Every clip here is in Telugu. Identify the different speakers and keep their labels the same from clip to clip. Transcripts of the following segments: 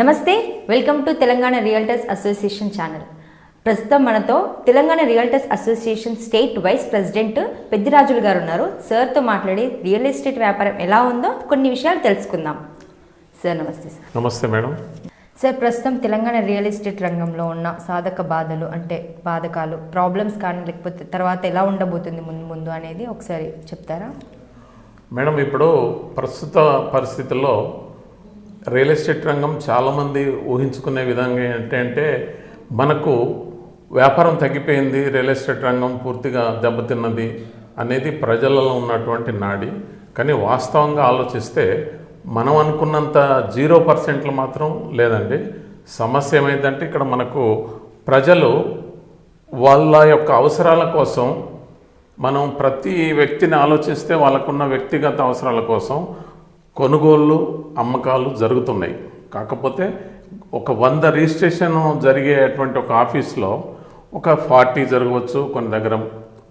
Speaker 1: నమస్తే welcome to Telangana realtors association channel. ప్రస్తుతం మనతో Telangana realtors association state vice president Peddirajulu garu ఉన్నారు. సార్తో మాట్లాడి రియల్ ఎస్టేట్ వ్యాపారం ఎలా ఉందో కొన్ని విషయాలు తెలుసుకుందాం. సార్ నమస్తే సార్.
Speaker 2: నమస్తే మేడం.
Speaker 1: సార్ ప్రస్తుతం తెలంగాణ రియల్ ఎస్టేట్ రంగంలో ఉన్న సాధక బాధలు అంటే బాధకాలు ప్రాబ్లమ్స్ కానీ లేకపోతే తర్వాత ఎలా ఉండబోతుంది ముందు ముందు అనేది ఒకసారి చెప్తారా?
Speaker 2: మేడం ఇప్పుడు ప్రస్తుత పరిస్థితుల్లో రియల్ ఎస్టేట్ రంగం చాలామంది ఊహించుకునే విధంగా ఏంటంటే మనకు వ్యాపారం తగ్గిపోయింది రియల్ ఎస్టేట్ రంగం పూర్తిగా దెబ్బతిన్నది అనేది ప్రజలలో ఉన్నటువంటి నాడి. కానీ వాస్తవంగా ఆలోచిస్తే మనం అనుకున్నంత జీరో పర్సెంట్లు మాత్రం లేదండి. సమస్య ఏమైందంటే ఇక్కడ మనకు ప్రజలు వాళ్ళ యొక్క అవసరాల కోసం మనం ప్రతి వ్యక్తిని ఆలోచిస్తే వాళ్ళకున్న వ్యక్తిగత అవసరాల కోసం కొనుగోళ్ళు అమ్మకాలు జరుగుతున్నాయి. కాకపోతే ఒక వంద రిజిస్ట్రేషన్ జరిగేటువంటి ఒక ఆఫీస్లో ఒక ఫార్టీ జరగవచ్చు కొన్ని దగ్గర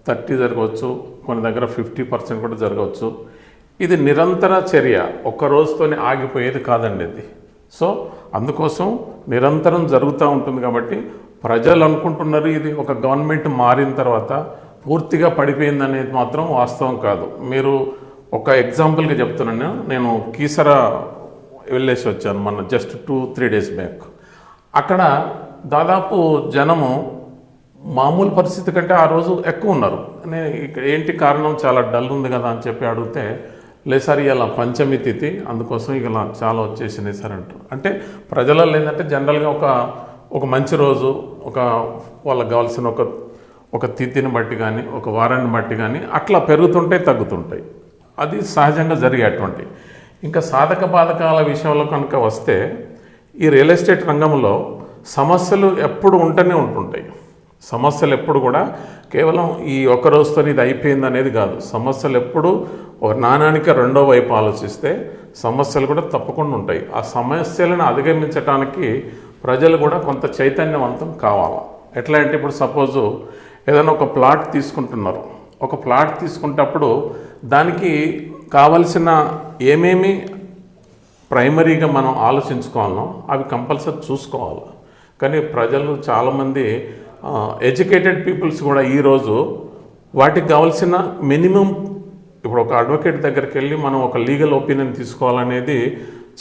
Speaker 2: థర్టీ జరగవచ్చు కొన్ని దగ్గర ఫిఫ్టీ పర్సెంట్ కూడా జరగవచ్చు. ఇది నిరంతర చర్య ఒక్క రోజుతోనే ఆగిపోయేది కాదండి ఇది. సో అందుకోసం నిరంతరం జరుగుతూ ఉంటుంది కాబట్టి ప్రజలు అనుకుంటున్నారు ఇది ఒక గవర్నమెంట్ మారిన తర్వాత పూర్తిగా పడిపోయింది అనేది మాత్రం వాస్తవం కాదు. మీరు ఒక ఎగ్జాంపుల్గా చెప్తున్నాను నేను. కీసర వెళ్ళేసి వచ్చాను మొన్న just two three days back అక్కడ దాదాపు జనము మామూలు పరిస్థితి కంటే ఆ రోజు ఎక్కువ ఉన్నారు. నేను ఇక్కడ ఏంటి కారణం? చాలా డల్ ఉంది కదా అని చెప్పి అడిగితే లేదు సార్ ఇలా పంచమి తిథి అందుకోసం ఇక ఇలా చాలా వచ్చేసినాయి సార్ అంటారు. అంటే ప్రజలలో ఏంటంటే జనరల్గా ఒక ఒక మంచి రోజు ఒక వాళ్ళకి కావాల్సిన ఒక ఒక తిథిని బట్టి కానీ ఒక వారాన్ని బట్టి కానీ అట్లా పెరుగుతుంటాయి తగ్గుతుంటాయి. అది సహజంగా జరిగేటువంటి. ఇంకా సాధక బాధకాల విషయంలో కనుక వస్తే ఈ రియల్ ఎస్టేట్ రంగంలో సమస్యలు ఎప్పుడు ఉంటూనే ఉంటుంటాయి. సమస్యలు ఎప్పుడు కూడా కేవలం ఈ ఒక్క రోజుతో ఇది అయిపోయింది అనేది కాదు. సమస్యలు ఎప్పుడు ఒక నాణానికి రెండో వైపు ఆలోచిస్తే సమస్యలు కూడా తప్పకుండా ఉంటాయి. ఆ సమస్యలను అధిగమించడానికి ప్రజలు కూడా కొంత చైతన్యవంతం కావాలి? ఎట్లా అంటే ఇప్పుడు సపోజు ఏదైనా ఒక ప్లాట్ తీసుకుంటున్నారు. ఒక ప్లాట్ తీసుకుంటప్పుడు దానికి కావలసిన ఏమేమి ప్రైమరీగా మనం ఆలోచించుకోవాలో అవి కంపల్సరీ చూసుకోవాలి. కానీ ప్రజలు చాలామంది ఎడ్యుకేటెడ్ పీపుల్స్ కూడా ఈరోజు వాటికి కావాల్సిన మినిమం ఇప్పుడు ఒక అడ్వకేట్ దగ్గరికి వెళ్ళి మనం ఒక లీగల్ ఒపీనియన్ తీసుకోవాలనేది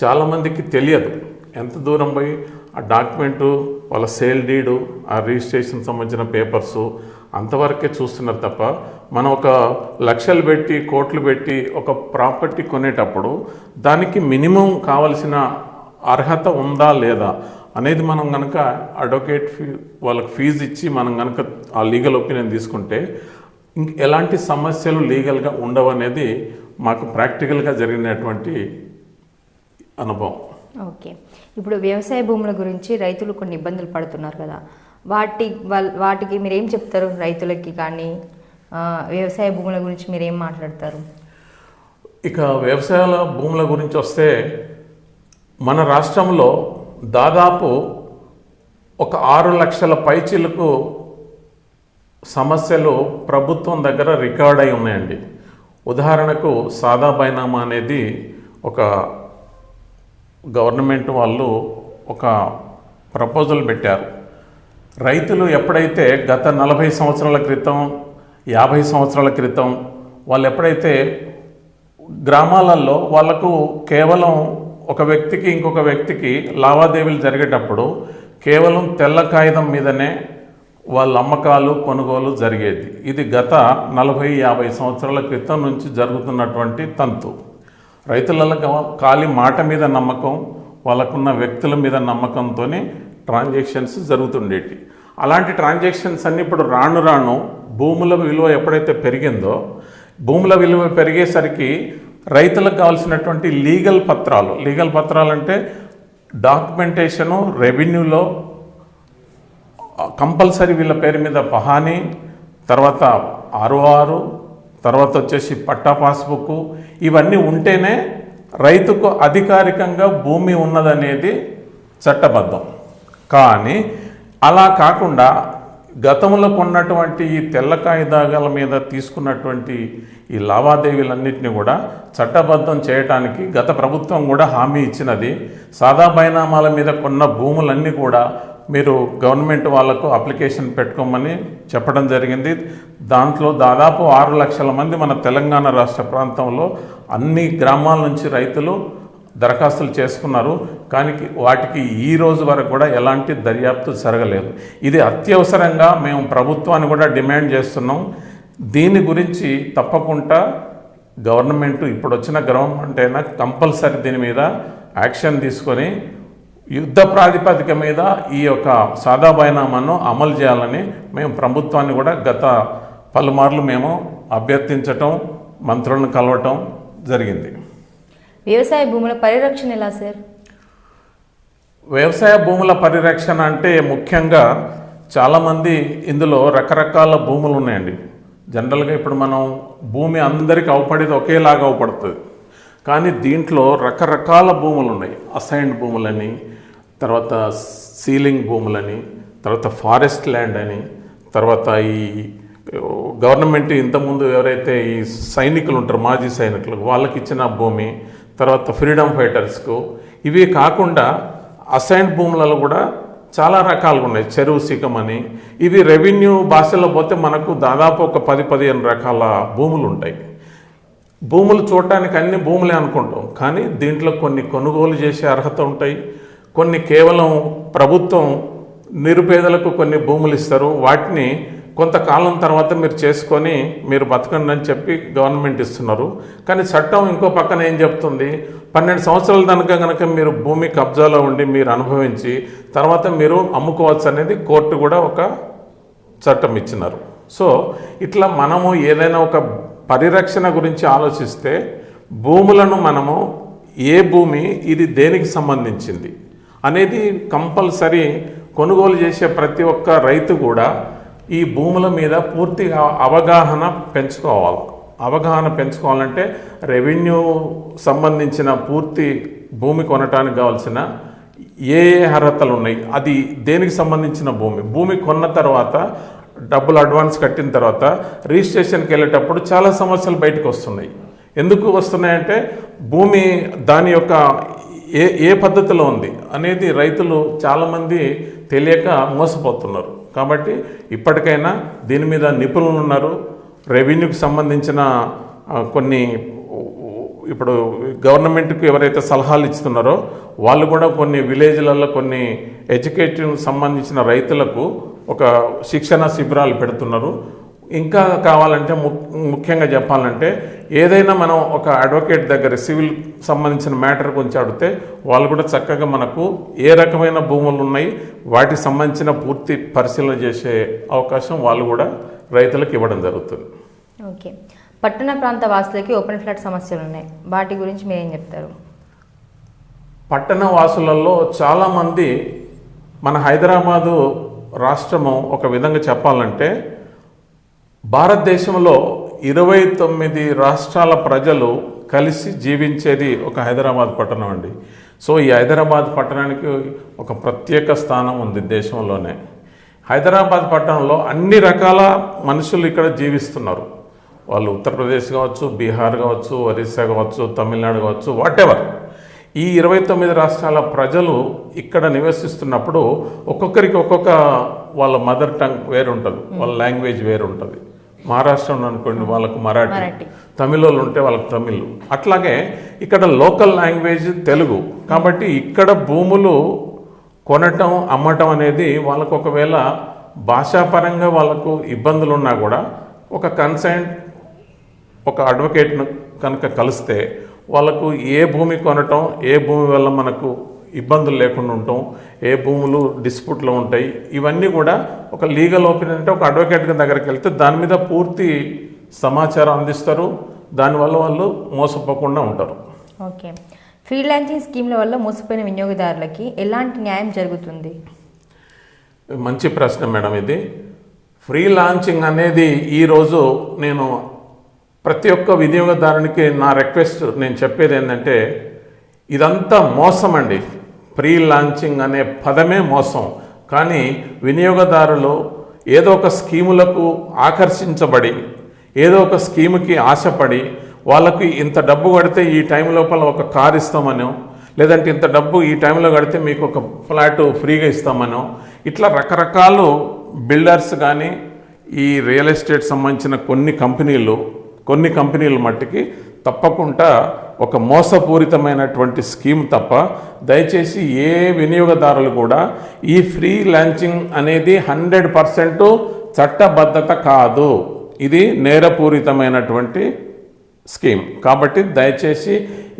Speaker 2: చాలామందికి తెలియదు. ఎంత దూరం పోయి ఆ డాక్యుమెంటు వాళ్ళ సేల్ డీడు ఆ రిజిస్ట్రేషన్ సంబంధించిన పేపర్సు అంతవరకే చూస్తున్నారు తప్ప మనం ఒక లక్షలు పెట్టి కోట్లు పెట్టి ఒక ప్రాపర్టీ కొనేటప్పుడు దానికి మినిమం కావలసిన అర్హత ఉందా లేదా అనేది మనం కనుక అడ్వకేట్ ఫీ వాళ్ళకి ఫీజు ఇచ్చి మనం కనుక ఆ లీగల్ ఒపీనియన్ తీసుకుంటే ఇంక ఎలాంటి సమస్యలు లీగల్గా ఉండవు అనేది మాకు ప్రాక్టికల్గా జరిగినటువంటి అనుభవం.
Speaker 1: ఓకే. ఇప్పుడు వ్యవసాయ భూముల గురించి రైతులు కొన్ని ఇబ్బందులు పడుతున్నారు కదా. వాటి వాళ్ళ వాటికి మీరు ఏం చెప్తారు? రైతులకి కానీ వ్యవసాయ భూముల గురించి మీరు ఏం మాట్లాడతారు?
Speaker 2: ఇక వ్యవసాయాల భూముల గురించి వస్తే మన రాష్ట్రంలో దాదాపు ఒక ఆరు లక్షల పైచీలకు సమస్యలు ప్రభుత్వం దగ్గర రికార్డ్ అయి ఉన్నాయండి. ఉదాహరణకు సాదా బైనామా అనేది ఒక గవర్నమెంట్ వాళ్ళు ఒక ప్రపోజల్ పెట్టారు. రైతులు ఎప్పుడైతే గత నలభై సంవత్సరాల క్రితం యాభై సంవత్సరాల క్రితం వాళ్ళు ఎప్పుడైతే గ్రామాలలో వాళ్ళకు కేవలం ఒక వ్యక్తికి ఇంకొక వ్యక్తికి లావాదేవీలు జరిగేటప్పుడు కేవలం తెల్ల కాగితం మీదనే వాళ్ళ అమ్మకాలు కొనుగోలు జరిగేది. ఇది గత నలభై యాభై సంవత్సరాల క్రితం నుంచి జరుగుతున్నటువంటి తంతు. రైతులలో ఖాళీ మాట మీద నమ్మకం వాళ్ళకున్న వ్యక్తుల మీద నమ్మకంతోనే ట్రాన్సాక్షన్స్ జరుగుతుండేటి. అలాంటి ట్రాన్సాక్షన్స్ అన్నీ ఇప్పుడు రాను రాను భూముల విలువ ఎప్పుడైతే పెరిగిందో భూముల విలువ పెరిగేసరికి రైతులకు కావాల్సినటువంటి లీగల్ పత్రాలు లీగల్ పత్రాలు అంటే డాక్యుమెంటేషను రెవెన్యూలో కంపల్సరీ వీళ్ళ పేరు మీద పహానీ తర్వాత ఆరు తర్వాత వచ్చేసి పట్టా పాస్బుక్ ఇవన్నీ ఉంటేనే రైతుకు అధికారికంగా భూమి ఉన్నదనేది చట్టబద్ధం. కానీ అలా కాకుండా గతంలో కొన్నటువంటి ఈ తెల్ల కాగితాల మీద తీసుకున్నటువంటి ఈ లావాదేవీలన్నింటినీ కూడా చట్టబద్ధం చేయటానికి గత ప్రభుత్వం కూడా హామీ ఇచ్చినది. సాదా బైనామాల మీద కొన్న భూములన్నీ కూడా మీరు గవర్నమెంట్ వాళ్ళకు అప్లికేషన్ పెట్టుకోమని చెప్పడం జరిగింది. దాంట్లో దాదాపు ఆరు లక్షల మంది మన తెలంగాణ రాష్ట్ర ప్రాంతంలో అన్ని గ్రామాల నుంచి రైతులు దరఖాస్తులు చేసుకున్నారు కానీ వాటికి ఈ రోజు వరకు కూడా ఎలాంటి దర్యాప్తు జరగలేదు. ఇది అత్యవసరంగా మేము ప్రభుత్వాన్ని కూడా డిమాండ్ చేస్తున్నాం. దీని గురించి తప్పకుండా గవర్నమెంట్ ఇప్పుడు వచ్చిన గవర్నమెంట్ అయినా కంపల్సరీ దీని మీద యాక్షన్ తీసుకొని యుద్ధ ప్రాతిపదిక మీద ఈ యొక్క సాదా బైనామాను అమలు చేయాలని మేము ప్రభుత్వాన్ని కూడా గత పలుమార్లు మేము అభ్యర్థించటం మంత్రులను కలవటం జరిగింది.
Speaker 1: వ్యవసాయ భూముల పరిరక్షణ ఎలా సార్?
Speaker 2: వ్యవసాయ భూముల పరిరక్షణ అంటే ముఖ్యంగా చాలామంది ఇందులో రకరకాల భూములు ఉన్నాయండి. జనరల్గా ఇప్పుడు మనం భూమి అందరికీ అవపడేది ఒకేలాగా అవపడుతుంది. కానీ దీంట్లో రకరకాల భూములు ఉన్నాయి. అసైన్డ్ భూములని తర్వాత సీలింగ్ భూములని తర్వాత ఫారెస్ట్ ల్యాండ్ అని తర్వాత ఈ గవర్నమెంట్ ఇంతకుముందు ఎవరైతే ఈ సైనికులు ఉంటారు మాజీ సైనికులు వాళ్ళకి ఇచ్చిన భూమి తర్వాత ఫ్రీడమ్ ఫైటర్స్కు. ఇవి కాకుండా అసైన్డ్ భూములలో కూడా చాలా రకాలుగా ఉన్నాయి. చెరువు సికమని అని. ఇవి రెవెన్యూ భాషలో పోతే మనకు దాదాపు ఒక పది పదిహేను రకాల భూములు ఉంటాయి. భూములు చూడటానికి అన్ని భూములే అనుకుంటాం. కానీ దీంట్లో కొన్ని కొనుగోలు చేసే అర్హత ఉంటాయి. కొన్ని కేవలం ప్రభుత్వం నిరుపేదలకు కొన్ని భూములు ఇస్తారు. వాటిని కొంతకాలం తర్వాత మీరు చేసుకొని మీరు బతకండి అని చెప్పి గవర్నమెంట్ ఇస్తున్నారు. కానీ చట్టం ఇంకో పక్కన ఏం చెప్తుంది? పన్నెండు సంవత్సరాల దానిక కనుక మీరు భూమి కబ్జాలో ఉండి మీరు అనుభవించి తర్వాత మీరు అమ్ముకోవచ్చు అనేది కోర్టు కూడా ఒక చట్టం ఇచ్చినారు. సో ఇట్లా మనము ఏదైనా ఒక పరిరక్షణ గురించి ఆలోచిస్తే భూములను మనము ఏ భూమి ఇది దేనికి సంబంధించింది అనేది కంపల్సరీ కొనుగోలు చేసే ప్రతి ఒక్క రైతు కూడా ఈ భూముల మీద పూర్తిగా అవగాహన పెంచుకోవాలి. అవగాహన పెంచుకోవాలంటే రెవెన్యూ సంబంధించిన పూర్తి భూమి కొనటానికి కావాల్సిన ఏ ఏ అర్హతలు ఉన్నాయి అది దేనికి సంబంధించిన భూమి భూమి కొన్న తర్వాత డబ్బులు అడ్వాన్స్ కట్టిన తర్వాత రిజిస్ట్రేషన్కి వెళ్ళేటప్పుడు చాలా సమస్యలు బయటకు వస్తున్నాయి. ఎందుకు వస్తున్నాయంటే భూమి దాని యొక్క ఏ ఏ పద్ధతిలో ఉంది అనేది రైతులు చాలామంది తెలియక మోసపోతున్నారు. కాబట్టి ఇప్పటికైనా దీని మీద నిపుణులు ఉన్నారు. రెవెన్యూకి సంబంధించిన కొన్ని ఇప్పుడు గవర్నమెంట్కి ఎవరైతే సలహాలు ఇస్తున్నారో వాళ్ళు కూడా కొన్ని విలేజ్లలో కొన్ని ఎడ్యుకేషన్ సంబంధించిన రైతులకు ఒక శిక్షణ శిబిరాలు పెడుతున్నారు. ఇంకా కావాలంటే ము- ముఖ్యంగా చెప్పాలంటే ఏదైనా మనం ఒక అడ్వకేట్ దగ్గర సివిల్ సంబంధించిన మ్యాటర్ గురించి అడిగితే వాళ్ళు కూడా చక్కగా మనకు ఏ రకమైన భూములు ఉన్నాయి వాటికి సంబంధించిన పూర్తి పరిశీలన చేసే అవకాశం వాళ్ళు కూడా రైతులకు ఇవ్వడం జరుగుతుంది.
Speaker 1: ఓకే. పట్టణ ప్రాంత వాసులకి ఓపెన్ ఫ్లాట్ సమస్యలు ఉన్నాయి. వాటి గురించి మీరు ఏం చెప్తారు?
Speaker 2: పట్టణ వాసులలో చాలామంది మన హైదరాబాదు రాష్ట్రము ఒక విధంగా చెప్పాలంటే భారతదేశంలో ఇరవై తొమ్మిది రాష్ట్రాల ప్రజలు కలిసి జీవించేది ఒక హైదరాబాద్ పట్టణం అండి. సో ఈ హైదరాబాద్ పట్టణానికి ఒక ప్రత్యేక స్థానం ఉంది దేశంలోనే. హైదరాబాద్ పట్టణంలో అన్ని రకాల మనుషులు ఇక్కడ జీవిస్తున్నారు. వాళ్ళు ఉత్తరప్రదేశ్ కావచ్చు బీహార్ కావచ్చు ఒరిస్సా కావచ్చు తమిళనాడు కావచ్చు వాటెవర్. ఈ ఇరవై తొమ్మిది రాష్ట్రాల ప్రజలు ఇక్కడ నివసిస్తున్నప్పుడు ఒక్కొక్కరికి ఒక్కొక్క వాళ్ళ మదర్ టంగ్ వేరు ఉంటుంది వాళ్ళ లాంగ్వేజ్ వేరు ఉంటుంది మహారాష్ట్ర అనుకోండి వాళ్ళకు మరాఠీ. తమిళ వాళ్ళు ఉంటే వాళ్ళకి తమిళ్. అట్లాగే ఇక్కడ లోకల్ లాంగ్వేజ్ తెలుగు. కాబట్టి ఇక్కడ భూములు కొనటం అమ్మటం అనేది వాళ్ళకు ఒకవేళ భాషాపరంగా వాళ్ళకు ఇబ్బందులు ఉన్నా కూడా ఒక కన్సైన్ ఒక అడ్వకేట్ను కనుక కలిస్తే వాళ్ళకు ఏ భూమి కొనటం ఏ భూమి వల్ల మనకు ఇబ్బందులు లేకుండా ఉండటం ఏ భూములు డిస్ప్యూట్లో ఉంటాయి ఇవన్నీ కూడా ఒక లీగల్ ఒపీనియన్ అంటే ఒక అడ్వకేట్ దగ్గరికి వెళ్తే దాని మీద పూర్తి సమాచారం అందిస్తారు దానివల్ల వాళ్ళు మోసపోకుండా ఉంటారు.
Speaker 1: ఓకే. ఫ్రీలాన్సింగ్ స్కీమ్ల వల్ల మోసపోయిన వినియోగదారులకి ఎలాంటి న్యాయం జరుగుతుంది?
Speaker 2: మంచి ప్రశ్న మేడం ఇది. ఫ్రీ లాంచింగ్ అనేది ఈరోజు నేను ప్రతి ఒక్క వినియోగదారునికి నా రిక్వెస్ట్ నేను చెప్పేది ఏంటంటే ఇదంతా మోసం అండి ప్రీ లాంచింగ్ అనే పదమే మోసం. కానీ వినియోగదారులు ఏదో ఒక స్కీములకు ఆకర్షించబడి ఏదో ఒక స్కీముకి ఆశపడి వాళ్ళకి ఇంత డబ్బు కడితే ఈ టైం లోపల ఒక కార్ ఇస్తామనో లేదంటే ఇంత డబ్బు ఈ టైంలో కడితే మీకు ఒక ఫ్లాట్ ఫ్రీగా ఇస్తామనో ఇట్లా రకరకాలు బిల్డర్స్ కానీ ఈ రియల్ ఎస్టేట్ సంబంధించిన కొన్ని కంపెనీలు కొన్ని కంపెనీలు మట్టికి తప్పకుండా ఒక మోసపూరితమైనటువంటి స్కీమ్ తప్ప దయచేసి ఏ వినియోగదారులు కూడా ఈ ఫ్రీ లాంచింగ్ అనేది హండ్రెడ్ పర్సెంట్ చట్టబద్ధత కాదు. ఇది నేరపూరితమైనటువంటి స్కీమ్. కాబట్టి దయచేసి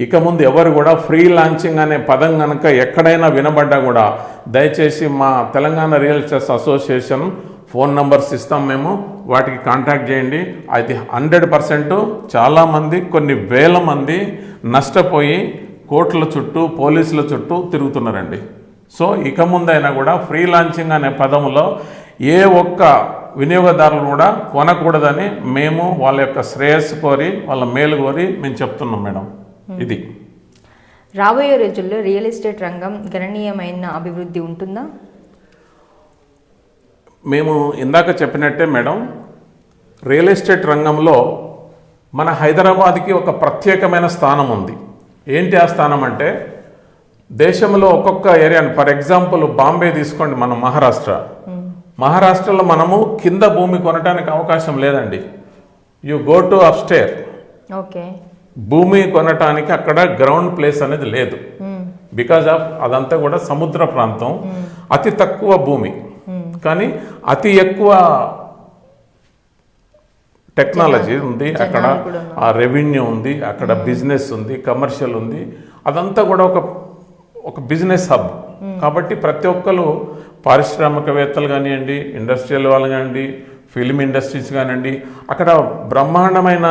Speaker 2: ఇక ముందు ఎవరు కూడా ఫ్రీ లాంచింగ్ అనే పదం కనుక ఎక్కడైనా వినబడ్డా కూడా దయచేసి మా Telangana real estate association phone numbers ఇస్తాం మేము. వాటికి కాంటాక్ట్ చేయండి. అది హండ్రెడ్ పర్సెంట్ చాలామంది కొన్ని వేల మంది నష్టపోయి కోర్టుల చుట్టూ పోలీసుల చుట్టూ తిరుగుతున్నారండి. సో ఇక ముందైనా కూడా ఫ్రీ లాంచింగ్ అనే పదములో ఏ ఒక్క వినియోగదారులు కూడా కొనకూడదని మేము వాళ్ళ యొక్క శ్రేయస్సు కోరి వాళ్ళ మేలు కోరి మేము చెప్తున్నాం మేడం. ఇది.
Speaker 1: రాబోయే రోజుల్లో రియల్ ఎస్టేట్ రంగం గణనీయమైన అభివృద్ధి ఉంటుందా?
Speaker 2: మేము ఇందాక చెప్పినట్టే మేడం రియల్ ఎస్టేట్ రంగంలో మన హైదరాబాద్కి ఒక ప్రత్యేకమైన స్థానం ఉంది. ఏంటి ఆ స్థానం అంటే దేశంలో ఒక్కొక్క ఏరియా ఫర్ ఎగ్జాంపుల్ బాంబే తీసుకోండి మనం మహారాష్ట్ర. మహారాష్ట్రలో మనము కింద భూమి కొనడానికి అవకాశం లేదండి. You go to upstair
Speaker 1: okay.
Speaker 2: భూమి కొనటానికి అక్కడ గ్రౌండ్ ప్లేస్ అనేది లేదు. బికాజ్ ఆఫ్ అదంతా కూడా సముద్ర ప్రాంతం. అతి తక్కువ భూమి. కానీ అతి ఎక్కువ టెక్నాలజీ ఉంది అక్కడ ఆ రెవెన్యూ ఉంది అక్కడ బిజినెస్ ఉంది కమర్షియల్ ఉంది. అదంతా కూడా ఒక ఒక బిజినెస్ హబ్. కాబట్టి ప్రతి ఒక్కరు పారిశ్రామికవేత్తలు కానివ్వండి ఇండస్ట్రియల్ వాళ్ళు కానివ్వండి ఫిల్మ్ ఇండస్ట్రీస్ కానివ్వండి అక్కడ బ్రహ్మాండమైన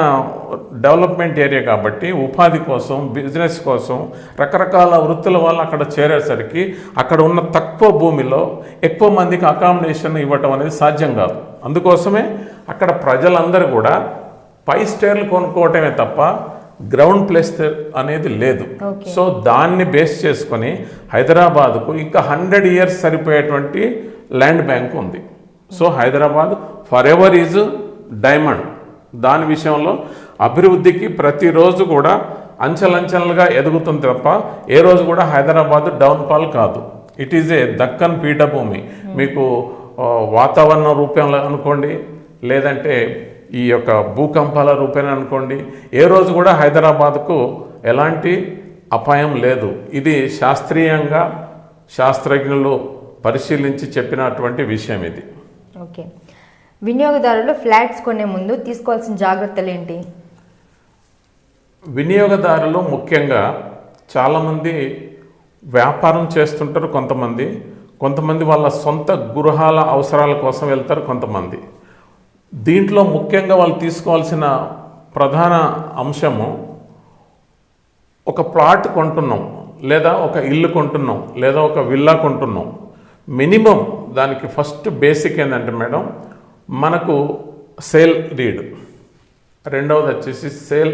Speaker 2: డెవలప్మెంట్ ఏరియా కాబట్టి ఉపాధి కోసం బిజినెస్ కోసం రకరకాల వృత్తుల వాళ్ళు అక్కడ చేరేసరికి అక్కడ ఉన్న తక్కువ భూమిలో ఎక్కువ మందికి అకామిడేషన్ ఇవ్వటం అనేది సాధ్యం కాదు. అందుకోసమే అక్కడ ప్రజలందరూ కూడా పై స్టేర్లు కొనుక్కోవటమే తప్ప గ్రౌండ్ ప్లేస్ అనేది లేదు. సో దాన్ని బేస్ చేసుకొని హైదరాబాద్కు ఇంకా హండ్రెడ్ ఇయర్స్ సరిపోయేటువంటి ల్యాండ్ బ్యాంక్ ఉంది. So Hyderabad forever is diamond దాని విషయంలో అభివృద్ధికి ప్రతిరోజు కూడా అంచెలంచెలుగా ఎదుగుతుంది తప్ప ఏ రోజు కూడా హైదరాబాద్ డౌన్ఫాల్ కాదు. ఇట్ ఈజ్ ఏ దక్కన్ పీఠభూమి. మీకు ఆ, వాతావరణ రూపంలో అనుకోండి లేదంటే ఈ యొక్క భూకంపాల రూపేణ అనుకోండి ఏ రోజు కూడా హైదరాబాద్కు ఎలాంటి అపాయం లేదు. ఇది శాస్త్రీయంగా శాస్త్రజ్ఞులు పరిశీలించి చెప్పినటువంటి విషయం ఇది.
Speaker 1: ఓకే. వినియోగదారులు ఫ్లాట్స్ కొనే ముందు తీసుకోవాల్సిన జాగ్రత్తలు ఏంటి?
Speaker 2: వినియోగదారులు ముఖ్యంగా చాలామంది వ్యాపారం చేస్తుంటారు కొంతమంది. కొంతమంది వాళ్ళ సొంత గృహాల అవసరాల కోసం వెళ్తారు కొంతమంది. దీంట్లో ముఖ్యంగా వాళ్ళు తీసుకోవాల్సిన ప్రధాన అంశము ఒక ప్లాట్ కొంటున్నాం లేదా ఒక ఇల్లు కొంటున్నాం లేదా ఒక విల్లా కొంటున్నాం. మినిమం దానికి ఫస్ట్ బేసిక్ ఏంటంటే మేడం మనకు సేల్ రీడ్. రెండవది వచ్చేసి సేల్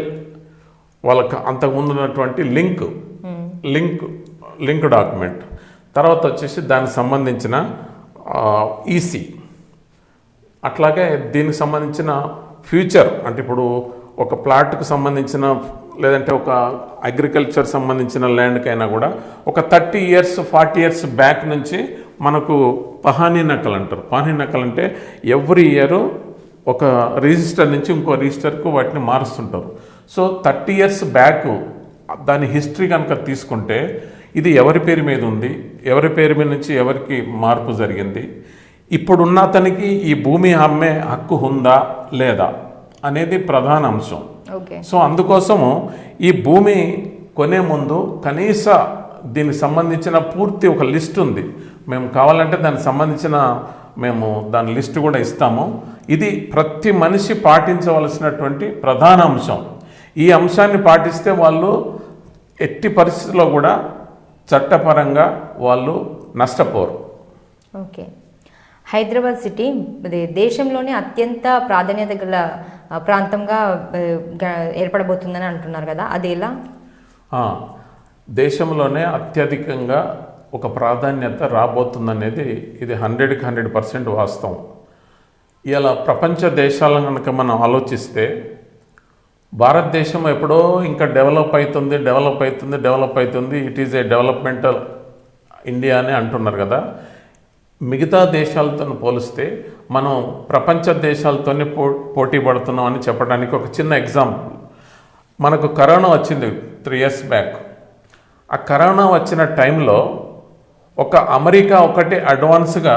Speaker 2: వాళ్ళకి అంతకుముందు ఉన్నటువంటి లింక్. Link link document. తర్వాత వచ్చేసి దానికి సంబంధించిన ఈసీ. అట్లాగే దీనికి సంబంధించిన ఫ్యూచర్. అంటే ఇప్పుడు ఒక ప్లాట్కు సంబంధించిన లేదంటే ఒక అగ్రికల్చర్ సంబంధించిన ల్యాండ్కైనా కూడా ఒక thirty years forty years back నుంచి మనకు పహానీ నకలు అంటారు. పహానీ నకలు అంటే ఎవ్రీ ఇయర్ ఒక రిజిస్టర్ నుంచి ఇంకో రిజిస్టర్కు వాటిని మారుస్తుంటారు. సో థర్టీ ఇయర్స్ బ్యాక్ దాని హిస్టరీ కనుక తీసుకుంటే ఇది ఎవరి పేరు మీద ఉంది? ఎవరి పేరు మీద నుంచి ఎవరికి మార్పు జరిగింది? ఇప్పుడున్న అతనికి ఈ భూమి అమ్మే హక్కు ఉందా? లేదా? అనేది ప్రధాన అంశం. సో అందుకోసము ఈ భూమి కొనే ముందు కనీస దీనికి సంబంధించిన పూర్తి ఒక లిస్ట్ ఉంది. మేము కావాలంటే దానికి సంబంధించిన మేము దాని లిస్ట్ కూడా ఇస్తాము. ఇది ప్రతి మనిషి పాటించవలసినటువంటి ప్రధాన అంశం. ఈ అంశాన్ని పాటిస్తే వాళ్ళు ఎట్టి పరిస్థితుల్లో కూడా చట్టపరంగా వాళ్ళు నష్టపోరు.
Speaker 1: ఓకే. హైదరాబాద్ సిటీ దేశంలోనే అత్యంత ప్రాధాన్యత గల ప్రాంతంగా ఏర్పడబోతుందని అంటున్నారు కదా అది ఎలా
Speaker 2: దేశంలోనే అత్యధికంగా ఒక ప్రాధాన్యత రాబోతుందనేది ఇది హండ్రెడ్కి హండ్రెడ్ పర్సెంట్ వాస్తవం. ఇలా ప్రపంచ దేశాలను కనుక మనం ఆలోచిస్తే భారతదేశం ఎప్పుడో ఇంకా డెవలప్ అవుతుంది డెవలప్ అవుతుంది డెవలప్ అవుతుంది it is a developmental India అని అంటున్నారు కదా. మిగతా దేశాలతో పోలిస్తే మనం ప్రపంచ దేశాలతోనే పో పోటీ పడుతున్నాం అని చెప్పడానికి ఒక చిన్న ఎగ్జాంపుల్. మనకు కరోనా వచ్చింది త్రీ ఇయర్స్ బ్యాక్. ఆ కరోనా వచ్చిన టైంలో ఒక అమెరికా ఒకటి అడ్వాన్స్గా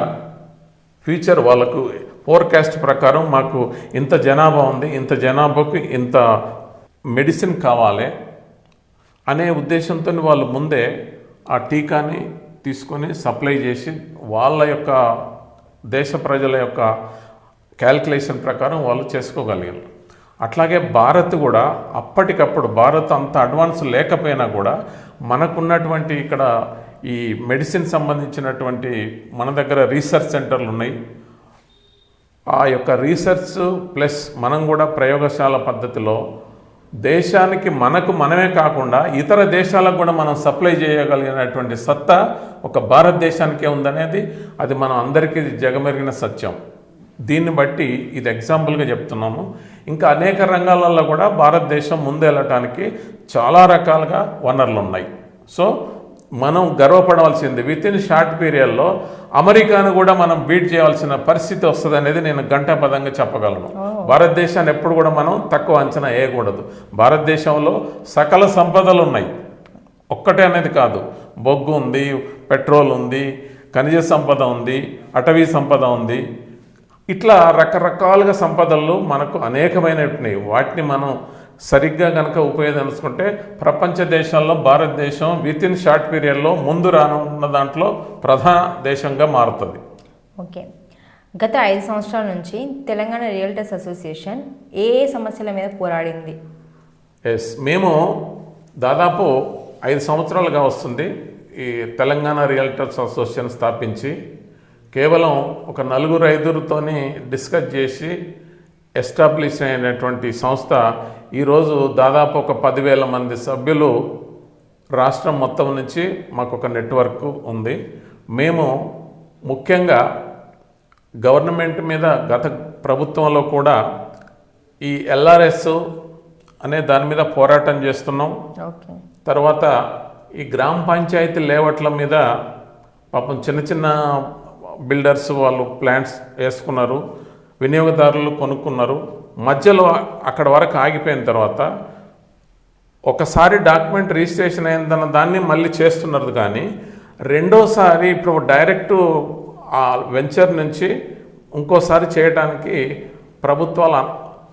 Speaker 2: ఫ్యూచర్ వాళ్ళకు ఫోర్కాస్ట్ ప్రకారం మాకు ఇంత జనాభా ఉంది ఇంత జనాభాకు ఇంత మెడిసిన్ కావాలి అనే ఉద్దేశంతో వాళ్ళు ముందే ఆ టీకాని తీసుకొని సప్లై చేసి వాళ్ళ యొక్క దేశ ప్రజల యొక్క క్యాల్కులేషన్ ప్రకారం వాళ్ళు చేసుకోగలిగారు. అట్లాగే భారత్ కూడా అప్పటికప్పుడు భారత్ అంత అడ్వాన్స్ లేకపోయినా కూడా మనకున్నటువంటి ఇక్కడ ఈ మెడిసిన్ సంబంధించినటువంటి మన దగ్గర రీసెర్చ్ సెంటర్లు ఉన్నాయి. ఆ యొక్క రీసెర్చ్ ప్లస్ మనం కూడా ప్రయోగశాల పద్ధతిలో దేశానికి మనకు మనమే కాకుండా ఇతర దేశాలకు కూడా మనం సప్లై చేయగలిగినటువంటి సత్తా ఒక భారతదేశానికే ఉందనేది అది మనం అందరికీ జగమెరిగిన సత్యం. దీన్ని బట్టి ఇది ఎగ్జాంపుల్గా చెప్తున్నాము. ఇంకా అనేక రంగాలలో కూడా భారతదేశం ముందెళ్ళటానికి చాలా రకాలుగా వనరులు ఉన్నాయి సో మనం గర్వపడవలసింది విత్ ఇన్ షార్ట్ పీరియడ్లో అమెరికాను కూడా మనం బీట్ చేయాల్సిన పరిస్థితి వస్తుంది అనేది నేను గంటాపదంగా చెప్పగలను. భారతదేశాన్ని ఎప్పుడు కూడా మనం తక్కువ అంచనా వేయకూడదు. భారతదేశంలో సకల సంపదలు ఉన్నాయి. ఒక్కటే అనేది కాదు. బొగ్గు ఉంది పెట్రోల్ ఉంది ఖనిజ సంపద ఉంది అటవీ సంపద ఉంది. ఇట్లా రకరకాలుగా సంపదలు మనకు అనేకమైనవి వాటిని మనం సరిగ్గా కనుక ఉపయోగించుకుంటే ప్రపంచ దేశాల్లో భారతదేశం విత్ ఇన్ షార్ట్ పీరియడ్లో ముందు రానున్న దాంట్లో ప్రధాన దేశంగా మారుతుంది.
Speaker 1: ఓకే. గత ఐదు సంవత్సరాల నుంచి తెలంగాణ రియల్టర్స్ అసోసియేషన్ ఏ ఏ సమస్యల మీద పోరాడింది?
Speaker 2: ఎస్ మేము దాదాపు ఐదు సంవత్సరాలుగా వస్తుంది ఈ తెలంగాణ రియల్టర్స్ అసోసియేషన్ స్థాపించి కేవలం ఒక నలుగురు ఐదుగురితోని డిస్కస్ చేసి ఎస్టాబ్లిష్ అయినటువంటి సంస్థ ఈరోజు దాదాపు ఒక పదివేల మంది సభ్యులు రాష్ట్రం మొత్తం నుంచి మాకు ఒక నెట్వర్క్ ఉంది. మేము ముఖ్యంగా గవర్నమెంట్ మీద గత ప్రభుత్వంలో కూడా ఈ ఎల్ఆర్ఎస్ అనే దాని మీద పోరాటం చేస్తున్నాం. తర్వాత ఈ గ్రామ పంచాయతీ లేవట్ల మీద పాపం చిన్న చిన్న బిల్డర్స్ వాళ్ళు ప్లాంట్స్ వేసుకున్నారు వినియోగదారులు కొనుక్కున్నారు. మధ్యలో అక్కడ వరకు ఆగిపోయిన తర్వాత ఒకసారి డాక్యుమెంట్ రిజిస్ట్రేషన్ అయిందన్న దాన్ని మళ్ళీ చేస్తున్నారు కానీ రెండోసారి ఇప్పుడు డైరెక్ట్ ఆ వెంచర్ నుంచి ఇంకోసారి చేయడానికి ప్రభుత్వాలు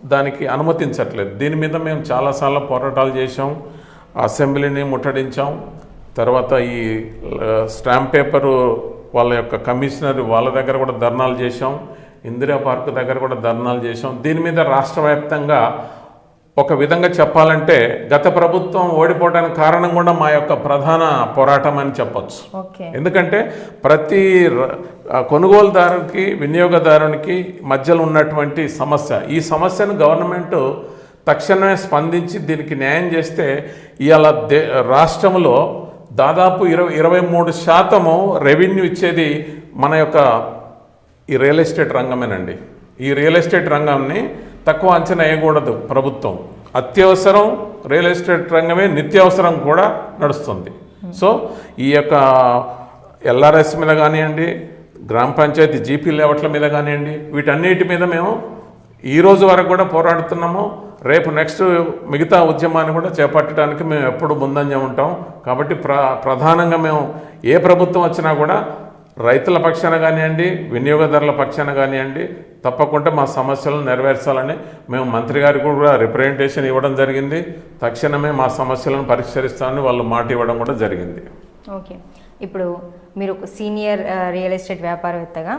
Speaker 2: దానికి అనుమతించట్లేదు. దీని మీద మేము చాలాసార్లు పోరాటాలు చేసాం అసెంబ్లీని ముట్టడించాం తర్వాత ఈ స్టాంప్ పేపరు వాళ్ళ యొక్క కమిషనర్ వాళ్ళ దగ్గర కూడా ధర్నాలు చేసాం ఇందిరా పార్క్ దగ్గర కూడా ధర్నాలు చేశాం. దీని మీద రాష్ట్ర వ్యాప్తంగా ఒక విధంగా చెప్పాలంటే గత ప్రభుత్వం ఓడిపోవడానికి కారణం కూడా మా యొక్క ప్రధాన పోరాటం అని చెప్పొచ్చు. ఎందుకంటే ప్రతి కొనుగోలుదారునికి వినియోగదారునికి మధ్యలో ఉన్నటువంటి సమస్య. ఈ సమస్యను గవర్నమెంట్ తక్షణమే స్పందించి దీనికి న్యాయం చేస్తే ఇవాళ దే రాష్ట్రంలో దాదాపు ఇరవై ఇరవై మూడు శాతము రెవెన్యూ ఇచ్చేది మన యొక్క ఈ రియల్ ఎస్టేట్ రంగమేనండి. ఈ రియల్ ఎస్టేట్ రంగాన్ని తక్కువ అంచనా వేయకూడదు ప్రభుత్వం. అత్యవసరం రియల్ ఎస్టేట్ రంగమే నిత్యావసరం కూడా నడుస్తుంది. సో ఈ యొక్క ఎల్ఆర్ఎస్ మీద కానివ్వండి గ్రామ పంచాయతీ జీపీ లేవట్ల మీద కానివ్వండి వీటన్నిటి మీద మేము ఈ రోజు వరకు కూడా పోరాడుతున్నాము. రేపు నెక్స్ట్ మిగతా ఉద్యమాన్ని కూడా చేపట్టడానికి మేము ఎప్పుడు ముందంజ ఉంటాం. కాబట్టి ప్ర ప్రధానంగా మేము ఏ ప్రభుత్వం వచ్చినా కూడా రైతుల పక్షాన కానివ్వండి వినియోగదారుల పక్షాన కానివ్వండి తప్పకుండా మా సమస్యలను నెరవేర్చాలని మేము మంత్రి గారికి కూడా రిప్రజెంటేషన్ ఇవ్వడం జరిగింది. తక్షణమే మా సమస్యలను పరిష్కరిస్తామని వాళ్ళు మాట ఇవ్వడం కూడా జరిగింది.
Speaker 1: ఓకే. ఇప్పుడు మీరు ఒక సీనియర్ రియల్ ఎస్టేట్ వ్యాపారవేత్తగా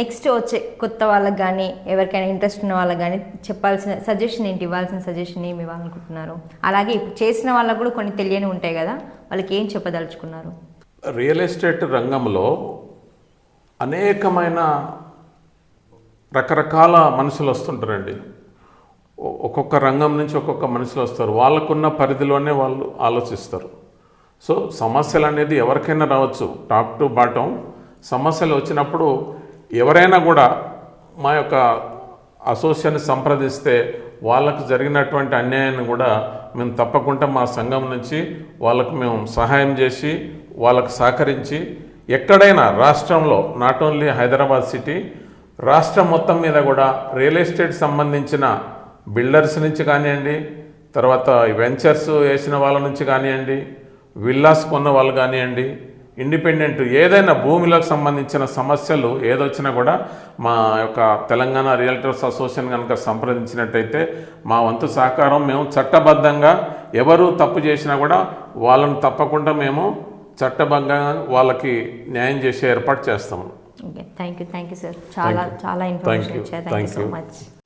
Speaker 1: నెక్స్ట్ వచ్చే కొత్త వాళ్ళకి కానీ ఎవరికైనా ఇంట్రెస్ట్ ఉన్న వాళ్ళకి కానీ చెప్పాల్సిన సజెషన్ ఏంటి ఇవ్వాల్సిన సజెషన్ ఏమి ఇవ్వాలనుకుంటున్నారు? అలాగే ఇప్పుడు చేసిన వాళ్ళకు కూడా కొన్ని తెలియని ఉంటాయి కదా వాళ్ళకి ఏం చెప్పదలుచుకున్నారు?
Speaker 2: రియల్ ఎస్టేట్ రంగంలో అనేకమైన రకరకాల మనుషులు వస్తుంటారండి. ఒక్కొక్క రంగం నుంచి ఒక్కొక్క మనుషులు వస్తారు. వాళ్ళకున్న పరిధిలోనే వాళ్ళు ఆలోచిస్తారు. సో సమస్యలు అనేది ఎవరికైనా రావచ్చు. టాప్ టు బాటం సమస్యలు వచ్చినప్పుడు ఎవరైనా కూడా మా యొక్క అసోసియేషన్ సంప్రదిస్తే వాళ్ళకు జరిగినటువంటి అన్యాయాన్ని కూడా మేము తప్పకుండా మా సంఘం నుంచి వాళ్ళకు మేము సహాయం చేసి వాళ్ళకు సహకరించి ఎక్కడైనా రాష్ట్రంలో నాట్ ఓన్లీ హైదరాబాద్ సిటీ రాష్ట్రం మొత్తం మీద కూడా రియల్ ఎస్టేట్ సంబంధించిన బిల్డర్స్ నుంచి కానివ్వండి తర్వాత వెంచర్స్ వేసిన వాళ్ళ నుంచి కానివ్వండి విల్లాస్ కొన్న వాళ్ళు కానివ్వండి ఇండిపెండెంట్ ఏదైనా భూమిలకు సంబంధించిన సమస్యలు ఏదొచ్చినా కూడా మా యొక్క తెలంగాణ రియల్టర్స్ అసోసియేషన్ కనుక సంప్రదించినట్టయితే మా వంతు సహకారం మేము చట్టబద్ధంగా ఎవరు తప్పు చేసినా కూడా వాళ్ళను తప్పకుండా మేము చట్టబద్ధంగా వాళ్ళకి న్యాయం చేసే ఏర్పాటు చేస్తాము.
Speaker 1: Okay thank you thank you sir చాలా చాలా ఇన్ఫర్మేషన్. ఇచ్చారు. Thank you so. మచ్